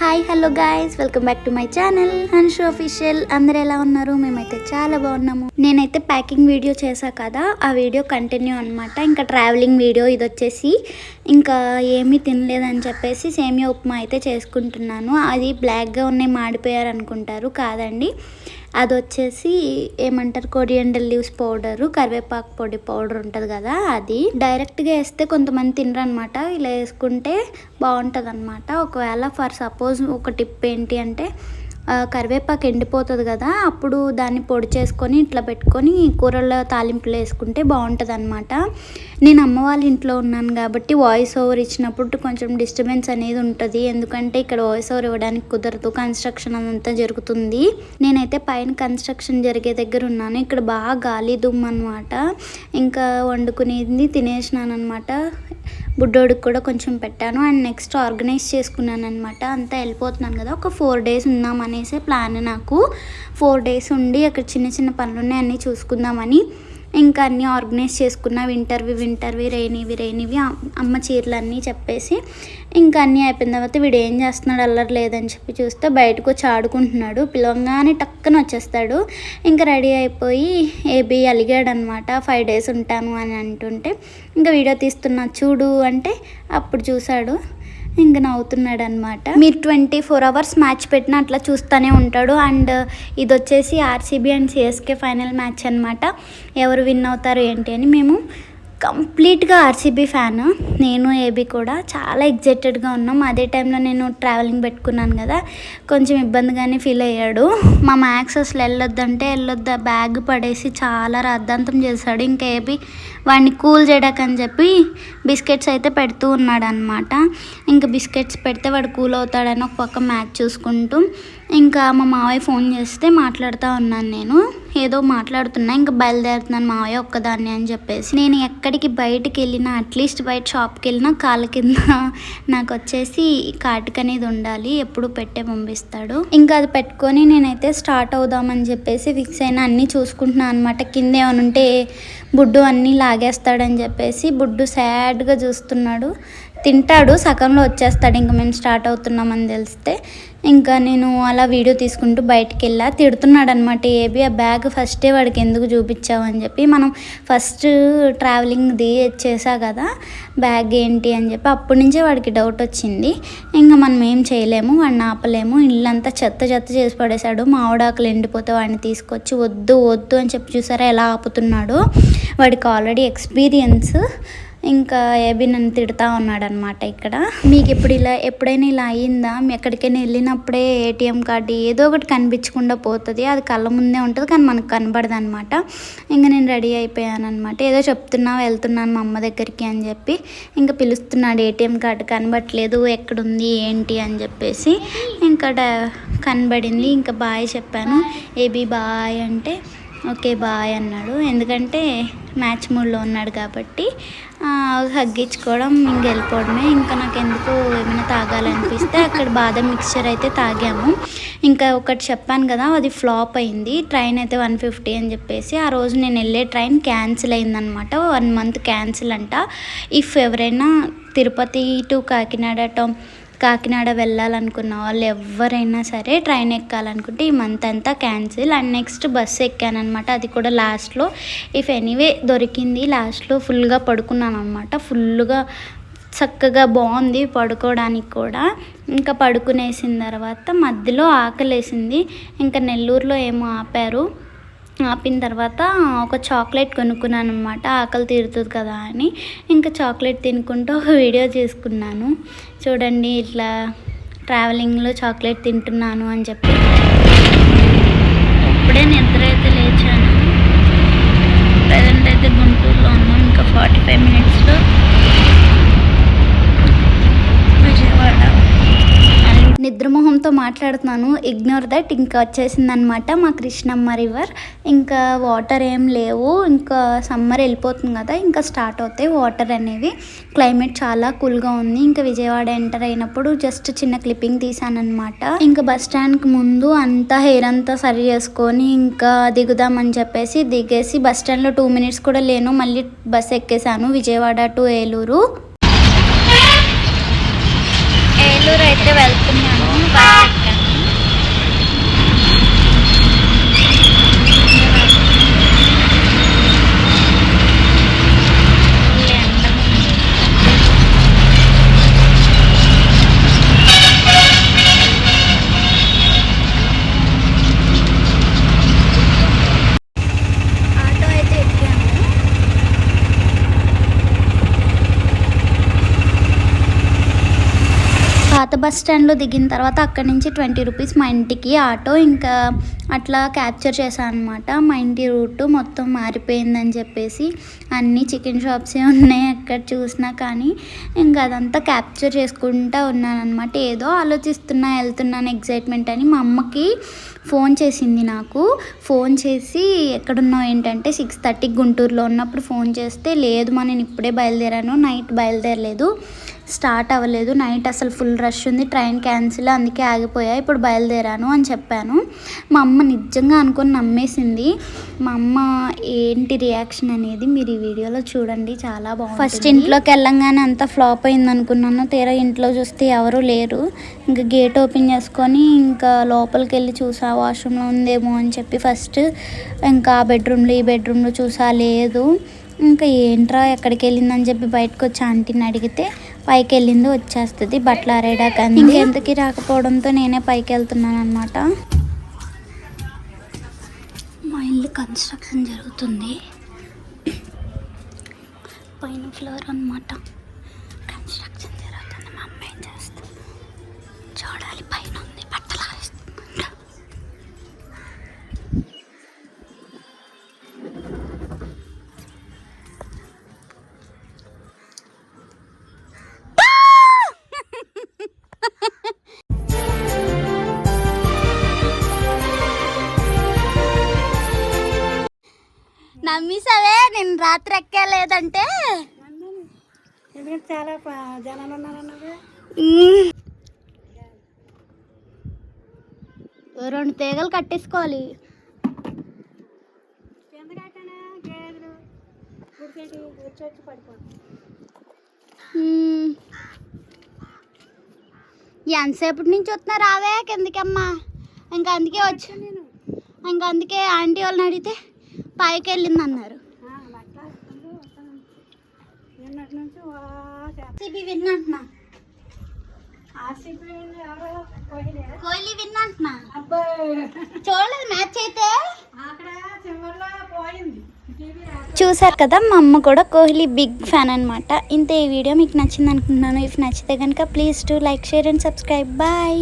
Hi hello guys welcome back to my channel Hanshu official అందరు ఎలా ఉన్నారు? మేమైతే చాలా బాగున్నాము. నేనైతే ప్యాకింగ్ వీడియో చేశా కదా ఆ వీడియో కంటిన్యూ అనమాట ఇంకా ట్రావెలింగ్ వీడియో ఇది వచ్చేసి ఇంకా ఏమీ తినలేదని చెప్పేసి సేమియా ఉప్మా అయితే చేసుకుంటున్నాను. అది బ్లాక్గా ఉన్నాయి మాడిపోయారు అనుకుంటారు కాదండి. అది వచ్చేసి ఏమంటారు కొరియండర్ లీవ్స్ పౌడరు కరివేపాకు పొడి పౌడర్ ఉంటుంది కదా అది. డైరెక్ట్గా వేస్తే కొంతమంది తినరు అనమాట ఇలా వేసుకుంటే బాగుంటుంది అనమాట ఒకవేళ ఫర్ సపోజ్ ఒక టిప్ ఏంటి అంటే కరివేపాకు ఎండిపోతుంది కదా అప్పుడు దాన్ని పొడి చేసుకొని ఇట్లా పెట్టుకొని కూరల్లో తాలింపులు వేసుకుంటే బాగుంటుంది అనమాట నేను అమ్మ వాళ్ళ ఇంట్లో ఉన్నాను కాబట్టి వాయిస్ ఓవర్ ఇచ్చినప్పుడు కొంచెం డిస్టర్బెన్స్ అనేది ఉంటుంది. ఎందుకంటే ఇక్కడ వాయిస్ ఓవర్ ఇవ్వడానికి కుదరదు కన్స్ట్రక్షన్ అదంతా జరుగుతుంది. నేనైతే పైన కన్స్ట్రక్షన్ జరిగే దగ్గర ఉన్నాను. ఇక్కడ బాగా గాలి దుమ్ము అనమాట ఇంకా వండుకునేది తినేసినాను అనమాట బుడ్డోడికి కూడా కొంచెం పెట్టాను. అండ్ నెక్స్ట్ ఆర్గనైజ్ చేసుకున్నాను అనమాట అంతా వెళ్ళిపోతున్నాను కదా. ఒక ఫోర్ డేస్ ఉందాం అనేసి ప్లాన్ నాకు. ఫోర్ డేస్ ఉండి అక్కడ చిన్న చిన్న పనులు ఉన్నాయి అన్నీ చూసుకుందామని. ఇంకా అన్నీ ఆర్గనైజ్ చేసుకున్న వింటర్వి వింటర్వి రెయినీవి రెయినీవి అమ్మ చీరలు అన్నీ చెప్పేసి ఇంకా అన్నీ అయిపోయిన తర్వాత వీడు ఏం చేస్తున్నాడు అల్లరి లేదని చెప్పి చూస్తే బయటకు వచ్చి ఆడుకుంటున్నాడు. పిలవంగానే టక్కన వచ్చేస్తాడు. ఇంకా రెడీ అయిపోయి ఏబీ అలిగాడు అనమాట ఫైవ్ డేస్ ఉంటాను అని అంటుంటే ఇంకా వీడియో తీస్తున్నా చూడు అంటే అప్పుడు చూశాడు. ఇంకా నవ్వుతున్నాడు అనమాట మీరు ట్వంటీ ఫోర్ అవర్స్ మ్యాచ్ పెట్టిన అట్లా చూస్తూనే ఉంటాడు. అండ్ ఇది వచ్చేసి RCB and CSK final match అనమాట ఎవరు విన్ అవుతారు ఏంటి అని మేము కంప్లీట్గా ఆర్సీబీ ఫ్యాన్. నేను ఏబీ కూడా చాలా ఎగ్జైటెడ్గా ఉన్నాం. అదే టైంలో నేను ట్రావెలింగ్ పెట్టుకున్నాను కదా కొంచెం ఇబ్బందిగానే ఫీల్ అయ్యాడు. మా మ్యాక్స్ అసలు వెళ్ళొద్దంటే వెళ్ళొద్దా బ్యాగ్ పడేసి చాలా రద్దాంతం చేశాడు. ఇంకా ఏబీ వాడిని కూల్ చేయడాకని చెప్పి బిస్కెట్స్ అయితే పెడుతూ ఉన్నాడు అనమాట ఇంకా బిస్కెట్స్ పెడితే వాడు కూల్ అవుతాడని ఒక పక్క మ్యాచ్ చూసుకుంటూ ఇంకా మా మావయ్య ఫోన్ చేస్తే మాట్లాడుతూ ఉన్నాను నేను. ఏదో మాట్లాడుతున్నా ఇంకా బయలుదేరుతున్నాను మావయ్య ఒక్కదాన్ని అని చెప్పేసి. నేను ఎక్కడికి బయటికి వెళ్ళినా అట్లీస్ట్ బయట షాప్కి వెళ్ళినా కాళ్ళ కింద నాకు వచ్చేసి కాటుక అనేది ఉండాలి. ఎప్పుడు పెట్టే పంపిస్తాడు. ఇంకా అది పెట్టుకొని నేనైతే స్టార్ట్ అవుదామని చెప్పేసి ఫిక్స్ అయినా అన్నీ చూసుకుంటున్నాను అనమాట కింద ఏమైనా ఉంటే బుడ్డు అన్నీ లాగేస్తాడని చెప్పేసి బుడ్డు సాడ్గా చూస్తున్నాడు. తింటాడు సగంలో వచ్చేస్తాడు. ఇంకా మేము స్టార్ట్ అవుతున్నామని తెలిస్తే ఇంకా నేను అలా వీడియో తీసుకుంటూ బయటికి వెళ్ళా తిడుతున్నాడు అనమాట ఏబి ఆ బ్యాగ్ ఫస్టే వాడికి ఎందుకు చూపించావు? అని చెప్పి. మనం ఫస్ట్ ట్రావెలింగ్ది చేసా కదా బ్యాగ్ ఏంటి అని చెప్పి. అప్పటి నుంచే వాడికి డౌట్ వచ్చింది. ఇంకా మనం ఏం చేయలేము వాడిని ఆపలేము. ఇల్లంతా చెత్త చెత్త చేసి పడేశాడు. మామిడాకులు ఎండిపోతే వాడిని తీసుకొచ్చి వద్దు వద్దు అని చెప్పి చూసారా ఎలా ఆపుతున్నాడు. వాడికి ఆల్రెడీ ఎక్స్పీరియన్స్ ఇంకా ఏబి నన్ను తిడతా ఉన్నాడనమాట ఇక్కడ. మీకు ఇప్పుడు ఇలా ఎప్పుడైనా ఇలా అయ్యిందా? మీ ఎక్కడికైనా వెళ్ళినప్పుడే ఏటీఎం కార్డు ఏదో ఒకటి కనిపించకుండా పోతుంది. అది కళ్ళ ముందే ఉంటుంది కానీ మనకు కనబడదు అనమాట ఇంకా నేను రెడీ అయిపోయాను అనమాట ఏదో చెప్తున్నా వెళ్తున్నాను మా అమ్మ దగ్గరికి అని చెప్పి ఇంకా పిలుస్తున్నాడు ఏటీఎం కార్డు కనబడట్లేదు ఎక్కడుంది ఏంటి అని చెప్పేసి ఇంకా డ- కనబడింది. ఇంకా బాయ్ చెప్పాను ఏబి బాయ్ అంటే ఓకే బాయ్ అన్నాడు. ఎందుకంటే మ్యాచ్ మూడ్లో ఉన్నాడు కాబట్టి హగ్గించుకోవడం ఇంక వెళ్ళిపోవడమే. ఇంకా నాకు ఎందుకు ఏమైనా తాగాలనిపిస్తే అక్కడ బాదం మిక్చర్ అయితే తాగాము. ఇంకా ఒకటి చెప్పాను కదా అది ఫ్లాప్ అయింది. ట్రైన్ అయితే వన్ ఫిఫ్టీ అని చెప్పేసి ఆ రోజు నేను వెళ్ళే ట్రైన్ క్యాన్సిల్ అయిందనమాట వన్ మంత్ క్యాన్సిల్ అంట. ఇఫ్ ఎవరైనా తిరుపతి టు కాకినాడ టు కాకినాడ వెళ్ళాలనుకున్న వాళ్ళు ఎవరైనా సరే ట్రైన్ ఎక్కాలనుకుంటే ఈ మంత్ అంతా క్యాన్సిల్ అండ్ నెక్స్ట్ బస్సు ఎక్కానమాట అది కూడా లాస్ట్లో ఇఫ్ ఎనీవే దొరికింది లాస్ట్లో ఫుల్గా పడుకున్నాను అనమాట ఫుల్గా చక్కగా బాగుంది పడుకోవడానికి కూడా. ఇంకా పడుకునేసిన తర్వాత మధ్యలో ఆకలేసింది. ఇంకా నెల్లూరులో ఏమో ఆపారు. ఆపిన తర్వాత ఒక చాక్లెట్ కొనుక్కున్నాను అనమాట ఆకలి తీరుతుంది కదా అని. ఇంకా చాక్లెట్ తినుకుంటూ ఒక వీడియో చేసుకున్నాను. చూడండి ఇట్లా ట్రావెలింగ్లో చాక్లెట్ తింటున్నాను అని చెప్పి. ఇప్పుడే నిద్ర అయితే లేచాను. ప్రజెంట్ అయితే గుంటూరులో ఉన్నాం. ఇంకా ఫార్టీ ఫైవ్ మినిట్స్లో విజయవాడ నిద్రమోహంతో మాట్లాడుతున్నాను. ఇగ్నోర్ దట్ ఇంకా వచ్చేసింది అనమాట మా కృష్ణమ్మ రివర్ ఇంకా వాటర్ ఏం లేవు. ఇంకా సమ్మర్ వెళ్ళిపోతుంది కదా ఇంకా స్టార్ట్ అవుతాయి వాటర్ అనేవి. క్లైమేట్ చాలా కూల్గా ఉంది. ఇంకా విజయవాడ ఎంటర్ అయినప్పుడు జస్ట్ చిన్న క్లిప్పింగ్ తీసాను అనమాట ఇంకా బస్ స్టాండ్కి ముందు అంతా హెయిర్ అంతా సరి చేసుకొని ఇంకా దిగుదామని చెప్పేసి దిగేసి బస్ స్టాండ్లో టూ మినిట్స్ కూడా లేను. మళ్ళీ బస్ ఎక్కేసాను. విజయవాడ టు ఏలూరు. ఏలూరు అయితే వెళ్తున్నాను. పాత బస్ స్టాండ్లో దిగిన తర్వాత అక్కడి నుంచి ట్వంటీ రూపీస్ మా ఇంటికి ఆటో ఇంకా అట్లా క్యాప్చర్ చేశాను అనమాట మా ఇంటి రూట్ మొత్తం మారిపోయిందని చెప్పేసి అన్ని చికెన్ షాప్సే ఉన్నాయి ఎక్కడ చూసినా కానీ ఇంకా అదంతా క్యాప్చర్ చేసుకుంటూ ఉన్నాను అనమాట ఏదో ఆలోచిస్తున్నా వెళ్తున్నాను ఎగ్జైట్మెంట్ అని మా అమ్మకి ఫోన్ చేసింది నాకు. ఫోన్ చేసి ఎక్కడున్నావు ఏంటంటే సిక్స్ థర్టీకి గుంటూరులో ఉన్నప్పుడు ఫోన్ చేస్తే లేదు మా నేను ఇప్పుడే బయలుదేరాను నైట్ బయలుదేరలేదు. స్టార్ట్ అవ్వలేదు. నైట్ అసలు ఫుల్ రష్ ఉంది. ట్రైన్ క్యాన్సిల్ అందుకే ఆగిపోయా. ఇప్పుడు బయలుదేరాను అని చెప్పాను. మా అమ్మ నిజంగా అనుకొని నమ్మేసింది. మా అమ్మ ఏంటి రియాక్షన్ అనేది మీరు ఈ వీడియోలో చూడండి. చాలా బాగుంది ఫస్ట్ ఇంట్లోకి వెళ్ళంగానే అంత ఫ్లాప్ అయింది అనుకున్నాను. తీరా ఇంట్లో చూస్తే ఎవరు లేరు. ఇంకా గేట్ ఓపెన్ చేసుకొని ఇంకా లోపలికి వెళ్ళి చూసా వాష్రూమ్లో ఉందేమో అని చెప్పి ఫస్ట్ ఇంకా ఆ బెడ్రూమ్లో ఈ బెడ్రూమ్లో చూసా లేదు. ఇంకా ఏంట్రా ఎక్కడికి వెళ్ళిందని చెప్పి బయటకు వచ్చి ఆంటీని అడిగితే పైకి వెళ్ళింది వచ్చేస్తుంది. బట్టలు ఆరేడాక ఇంకెందుకు రాకపోవడంతో నేనే పైకి వెళ్తున్నాను అనమాట మా ఇల్లు కన్స్ట్రక్షన్ జరుగుతుంది. పైన ఫ్లోర్ అనమాట నమ్మేసావే? నేను రాత్రి ఎక్కలేదంటే? చాలా జనాలు ఉన్నారన్నది రెండు తీగలు కట్టేసుకోవాలి. ఎంతసేపటి నుంచి వస్తున్నా రావే కిందకమ్మా. ఇంకా అందుకే వచ్చి నేను ఇంకా అందుకే ఆంటీ వాళ్ళని అడిగితే పైకి వెళ్ళింది అన్నారు విన్నంటున్నా. కోహ్లీ. విన్నంటున్నా. అబ్బాయి చూడలేదు మ్యాచ్ అయితే? చూసారు కదా మా అమ్మ కూడా కోహ్లీ బిగ్ ఫ్యాన్ అనమాట ఇంత ఈ వీడియో మీకు నచ్చింది అనుకుంటున్నాను. ఇఫ్ నచ్చితే కనుక please to like share and subscribe. Bye.